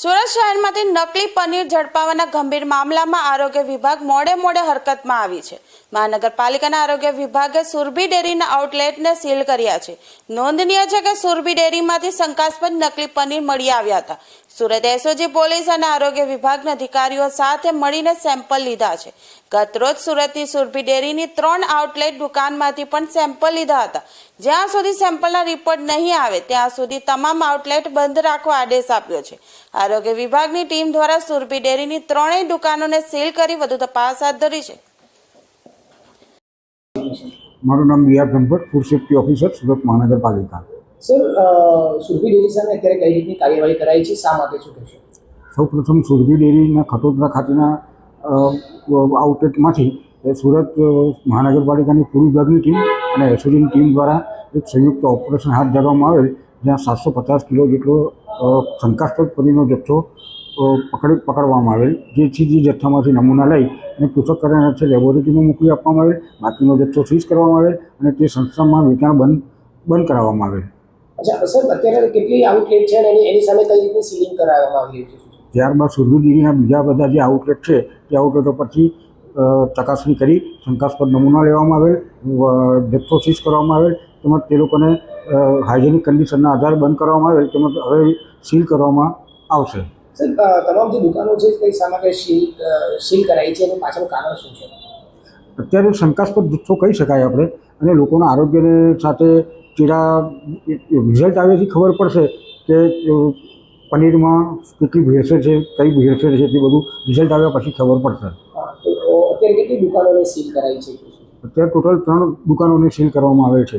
શહેરમાંથી નકલી પનીર ઝડપાવાના ગંભીર મામલામાં આરોગ્ય વિભાગ મોડે મોડે હરકતમાં આવી છે. મહાનગરપાલિકાના આરોગ્ય વિભાગે સુરભી ડેરીના આઉટલેટને સીલ કર્યા છે. નોંધનીય છે કે સુરભી ડેરીમાંથી શંકાસ્પદ નકલી પનીર મળી આવ્યા હતા. સુરત એસઓજી પોલીસ અને આરોગ્ય વિભાગના અધિકારીઓ સાથે મળીને સેમ્પલ લીધા છે. ગતરોજ સુરતની સુરભી ડેરીની ત્રણ આઉટલેટ દુકાનમાંથી પણ સેમ્પલ લીધા હતા. જ્યાં સુધી સેમ્પલના રિપોર્ટ નહીં આવે, ત્યાં સુધી તમામ આઉટલેટ બંધ રાખવા આદેશ આપ્યો છે. આરોગ્ય વિભાગની ટીમ દ્વારા સુરભી ડેરીની ત્રણેય દુકાનોને સીલ કરી વધુ તપાસ હાથ ધરી છે. મારું નામ Riya Brahmbhatt food safety officer Surat મહાનગરપાલિકા. સર સુરભી ડેરી સામે અત્યારે કઈ રીતની કાર્યવાહી કરાઈ છે? શા માટે શું કહેશો? સૌપ્રથમ સુરભી ડેરીના ખટોદરા ખાતેના આઉટલેટમાંથી સુરત મહાનગરપાલિકાની પૂર્વ વિભાગની ટીમ અને એસઓજીની ટીમ દ્વારા એક સંયુક્ત ઓપરેશન હાથ ધરવામાં આવેલ જ્યાં સાતસો પચાસ કિલો જેટલો શંકાસ્પદ પરીનો જથ્થો પકડી પકડવામાં આવેલ જેથી જે જથ્થામાંથી નમૂના લઈ અને પૃથ્થકરણ છે લેબોરેટરીમાં મોકલી આપવામાં આવેલ બાકીનો જથ્થો સીઝ કરવામાં આવેલ અને તે સંસ્થામાં વેચાણ બંધ બંધ કરાવવામાં આવેલ. અચ્છા સર અત્યારે કેટલી આઉટલેટ છે અને એની સામે કઈ રીતની સીલિંગ કરાવવામાં આવી રહી છે? ત્યારબાદ સુરભીગીરીના બીજા બધા જે આઉટલેટ છે તે આઉટલેટો પરથી ચકાસણી કરી શંકાસ્પદ નમૂના લેવામાં આવેલ જથ્થો સીઝ કરવામાં આવેલ તેમજ તે લોકોને હાઇજેનિક કન્ડિશનના આધારે બંધ કરવામાં આવે તેમજ હવે સીલ કરવામાં આવશે. સર તમામ જે દુકાનો છે કઈ માટે સીલ સીલ કરાઈ છે અને પાછળ કારણ શું છે? અત્યારે શંકાસ્પદ જથ્થો કહી શકાય આપણે અને લોકોના આરોગ્યને સાથે ચીડા રિઝલ્ટ આવ્યાથી ખબર પડશે કે પનીરમાં કેટલી ભેળસેળ છે કઈ ભેળસેળ છે તે બધું રિઝલ્ટ આવ્યા પછી ખબર પડશે. અત્યારે કેટલી દુકાનોને સીલ કરાઈ છે? અત્યારે ટોટલ ત્રણ દુકાનોને સીલ કરવામાં આવેલ છે.